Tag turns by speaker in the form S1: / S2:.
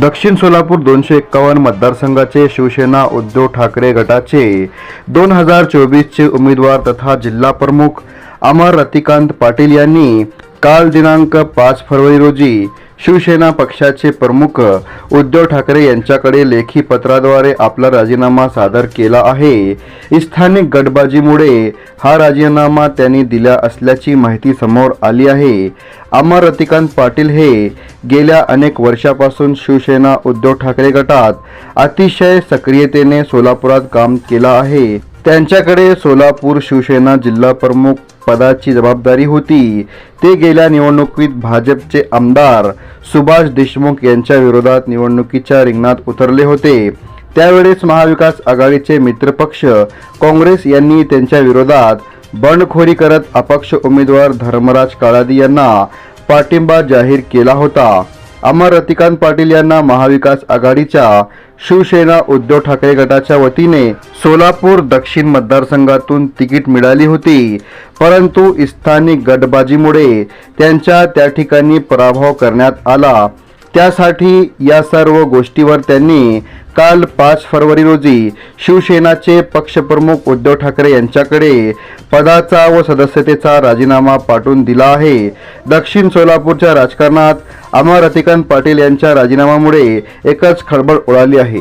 S1: दक्षिण सोलापूर दोनशे एक्कावन्न मतदारसंघाचे शिवसेना उद्धव ठाकरे गटाचे दोन हजार चोवीसचे उमेदवार तथा जिल्हा प्रमुख अमर रतिकांत पाटील यांनी काल दिनांक पाच फरवरी रोजी शिवसेना पक्षाचे प्रमुख उद्धव ठाकरे यांच्याकडे लेखी पत्राद्वारे आपला राजीनामा सादर केला आहे. स्थानिक गटबाजीमुळे हा राजीनामा त्यांनी दिला असल्याची माहिती समोर आली आहे. अमर रतिकांत पाटील हे गेल्या अनेक वर्षापासून शिवसेना उद्धव ठाकरे गटात अतिशय सक्रियतेने सोलापुरात काम केलं आहे. त्यांच्याकडे सोलापूर शिवसेना जिल्हा प्रमुख पदाची जबाबदारी होती. ते गेल्या निवडणुकीत भाजपचे आमदार सुभाष देशमुख यांच्या विरोधात निवडणुकीच्या रिंगणात उतरले होते. त्यावेळेस महाविकास आघाडीचे मित्रपक्ष काँग्रेस यांनी त्यांच्या विरोधात बंडखोरी करत अपक्ष उमेदवार धर्मराज काळादी यांना पाठिंबा जाहीर केला होता. अमर रतिकांत पाटील यांना महाविकास आघाडीच्या शिवसेना उद्धव ठाकरे गटाच्या वतीने सोलापूर दक्षिण मतदारसंघातून तिकीट मिळाली होती. परंतु स्थानिक गटबाजीमुळे त्यांच्या त्या ठिकाणी पराभव करण्यात आला. त्यासाठी या सर्व गोष्टीवर त्यांनी काल पाच फरवरी रोजी शिवसेनाचे पक्षप्रमुख उद्धव ठाकरे यांच्याकडे पदाचा व सदस्यतेचा राजीनामा पाठवून दिला आहे. दक्षिण सोलापूरच्या राजकारणात अमर रतिकांत पाटील यांच्या राजीनाम्यामुळे एकच खळबळ उडाली आहे.